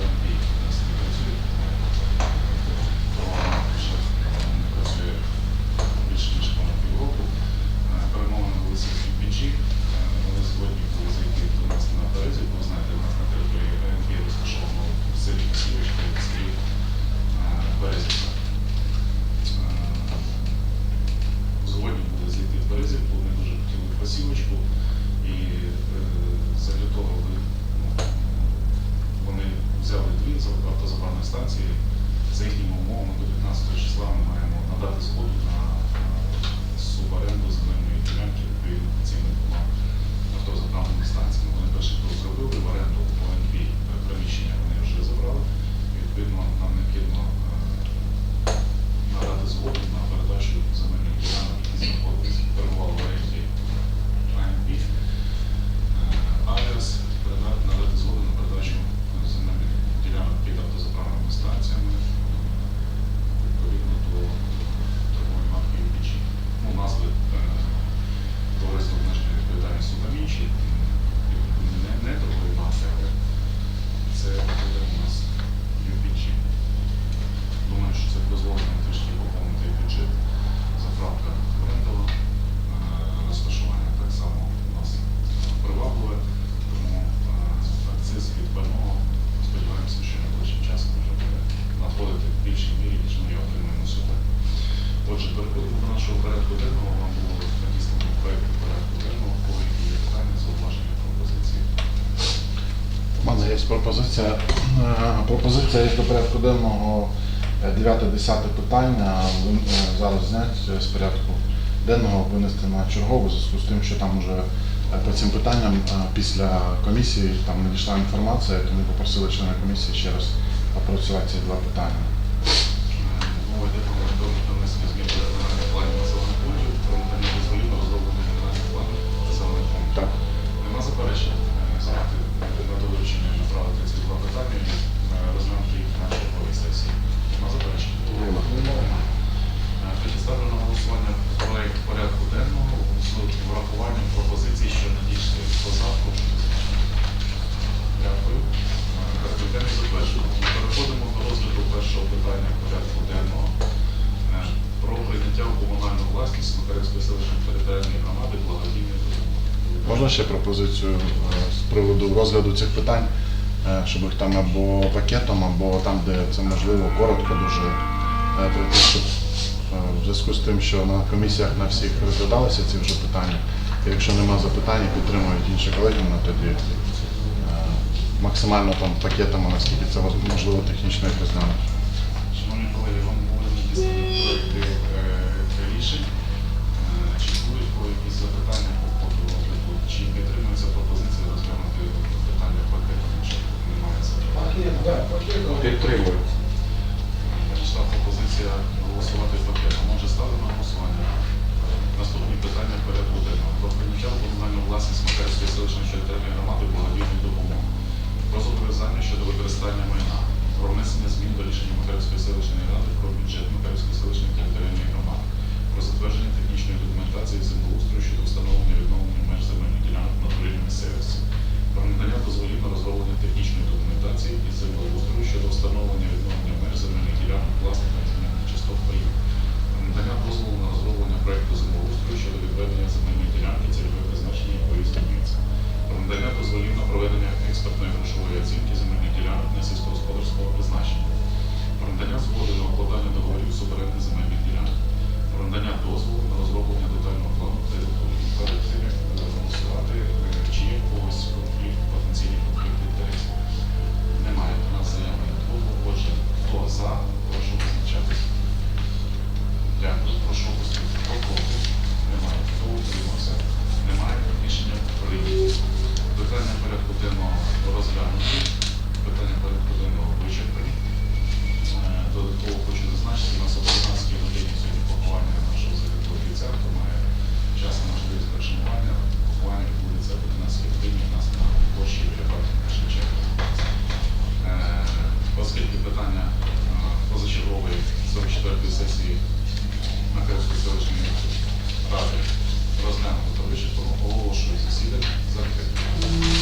going to be станції. За їхніми умовами до 15 числа ми маємо надати згоду на е, суборенду земельної ділянки відповідно цими двома автозаправними станціями. Вони перший крок зробили в оренду ОНБ приміщення вони вже забрали. Відповідно, нам необхідно до нашого порядку денного. Вам було надіслано проєкт порядку денного, по які є питання, зауваження, пропозиції. У мене є пропозиція. Е, Пропозиція є до порядку денного 9-10 питання. е, Зараз зняти з порядку денного, винести на чергову, зв'язку з тим, що там вже е, по цим питанням е, після комісії там надійшла інформація, тому попросили члени комісії ще раз опрацювати ці два питання. Врахуванням пропозицій, що надійшли по завтра. Дякую. Переходимо до розгляду першого питання порядку денного е, про прийняття у комунальну власність Макарівської селищної територіальної громади благодійної допомоги. Можна ще пропозицію е, з приводу розгляду цих питань, е, щоб їх там або пакетом, або там, де це можливо, коротко дуже пройти, щоб в зв'язку з тим, що на комісіях на всіх розглядалися ці вже питання. Якщо нема запитань, підтримують інші колеги, ми тоді е, максимально там пакетами, наскільки це можливо технічно їх розглянути. Використання майна. Про внесення змін до рішення Макарівської селищної ради про бюджет Макарівської селищної територіальної громади. Про затвердження технічної документації землеустрою щодо встановлення відновлення меж земельних ділянок на території місцевості. Про надання дозволів на розроблення технічної документації і землеустрою щодо встановлення відновлення меж земельних ділянок власних земельних частот 24 сесії Макарської селищної ради розглянуто та вичерпано оголошую засідання закритим.